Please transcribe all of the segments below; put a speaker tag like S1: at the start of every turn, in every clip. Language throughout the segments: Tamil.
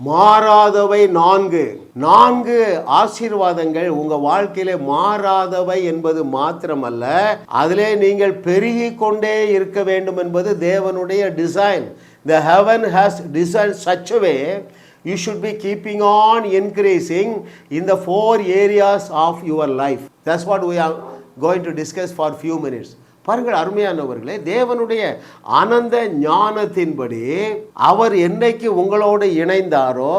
S1: மாறாதவை நான்கு நான்கு ஆசீர்வாதங்கள் உங்க வாழ்க்கையில மாறாதவை என்பது மாத்திரமல்ல அதிலே நீங்கள் பெருகி கொண்டே இருக்க வேண்டும் என்பது தேவனுடைய design the heaven has design such way you should be keeping on increasing in the four areas of your life that's what we are going to discuss for few minutes பாருங்கள் அருமையானவர்களே தேவனுடைய ஆனந்த ஞானத்தின்படி அவர் என்னைக்கு உங்களோடு இணைந்தாரோ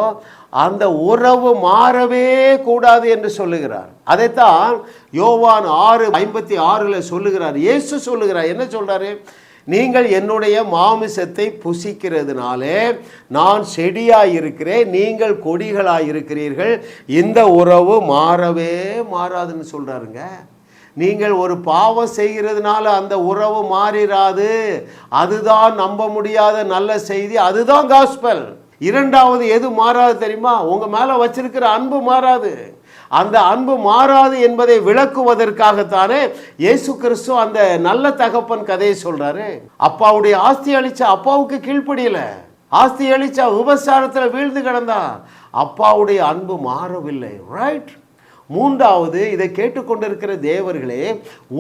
S1: அந்த உறவு மாறவே கூடாது என்று சொல்லுகிறார். அதைத்தான் யோவான் ஆறு ஐம்பத்தி ஆறில் சொல்லுகிறார். இயேசு சொல்லுகிறார். என்ன சொல்கிறாரு நீங்கள் என்னுடைய மாமிசத்தை புசிக்கிறதுனாலே நான் செடியாக இருக்கிறேன் நீங்கள் கொடிகளாக இருக்கிறீர்கள் இந்த உறவு மாறவே மாறாதுன்னு சொல்கிறாருங்க நீங்கள் ஒரு பாவம் செய்கிறதுனால அந்த உறவு மாறிடாது அதுதான் நம்ப முடியாத நல்ல செய்தி. அதுதான் காஸ்பல் இரண்டாவது எது மாறாது தெரியுமா? உங்க மேல வச்சிருக்கிற அன்பு மாறாது. அந்த அன்பு மாறாது என்பதை விளக்குவதற்காகத்தானே இயேசு கிறிஸ்து அந்த நல்ல தகப்பன் கதையை சொல்றாரு. அப்பாவுடைய ஆஸ்தி அழிச்ச அப்பாவுக்கு கீழ்ப்படியல. ஆஸ்தி அழிச்சா விபசாரத்தில் வீழ்ந்து கிடந்தா அப்பாவுடைய அன்பு மாறவில்லை. ரைட் மூன்றாவது இதை கேட்டுக்கொண்டிருக்கிற தேவர்களே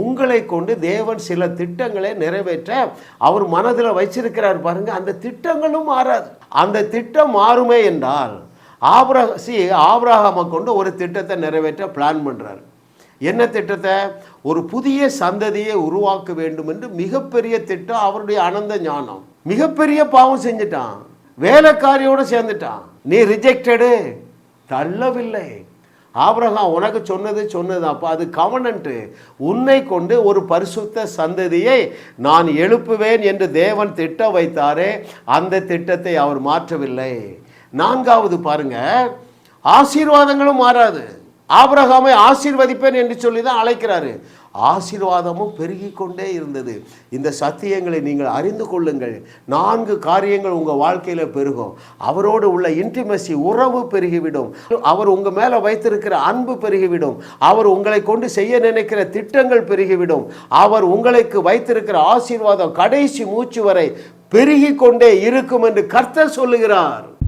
S1: உங்களை கொண்டு தேவன் சில திட்டங்களை நிறைவேற்ற அவர் மனதில் வச்சிருக்கிறார் பாருங்க அந்த திட்டங்களும் மாறாது. அந்த திட்டம் மாறுமே என்றால் ஆப்ரஹ சி ஆப்ரஹாமை கொண்டு ஒரு திட்டத்தை நிறைவேற்ற பிளான் பண்ணுறாரு என்ன திட்டத்தை? ஒரு புதிய சந்ததியை உருவாக்க வேண்டும் என்று மிகப்பெரிய திட்டம் அவருடைய அனந்த ஞானம். மிகப்பெரிய பாவம் செஞ்சிட்டான். வேலைக்காரியோடு சேர்ந்துட்டான். நீ ரிஜெக்டடு தள்ளவில்லை. ஆபிரகாம் உனக்கு சொன்னது சொன்னது அப்போ அது கவனன்ட்டு உன்னை கொண்டு ஒரு பரிசுத்த சந்ததியை நான் எழுப்புவேன் என்று தேவன் திட்டம் வைத்தாரே அந்த திட்டத்தை அவர் மாற்றவில்லை. நான்காவது பாருங்க ஆசீர்வாதங்களும் மாறாது. ஆபிரகாமை ஆசீர்வதிப்பேன் என்று சொல்லி தான் அழைக்கிறாரு. ஆசீர்வாதமும் பெருகி கொண்டே இருந்தது. இந்த சத்தியங்களை நீங்கள் அறிந்து கொள்ளுங்கள். நான்கு காரியங்கள் உங்கள் வாழ்க்கையில் பெருகும். அவரோடு உள்ள இன்டிமசி உறவு பெருகிவிடும். அவர் உங்கள் மேலே வைத்திருக்கிற அன்பு பெருகிவிடும். அவர் உங்களை கொண்டு செய்ய நினைக்கிற திட்டங்கள் பெருகிவிடும். அவர் உங்களுக்கு வைத்திருக்கிற ஆசீர்வாதம் கடைசி மூச்சு வரை பெருகி கொண்டே இருக்கும் என்று கர்த்தர் சொல்லுகிறார்.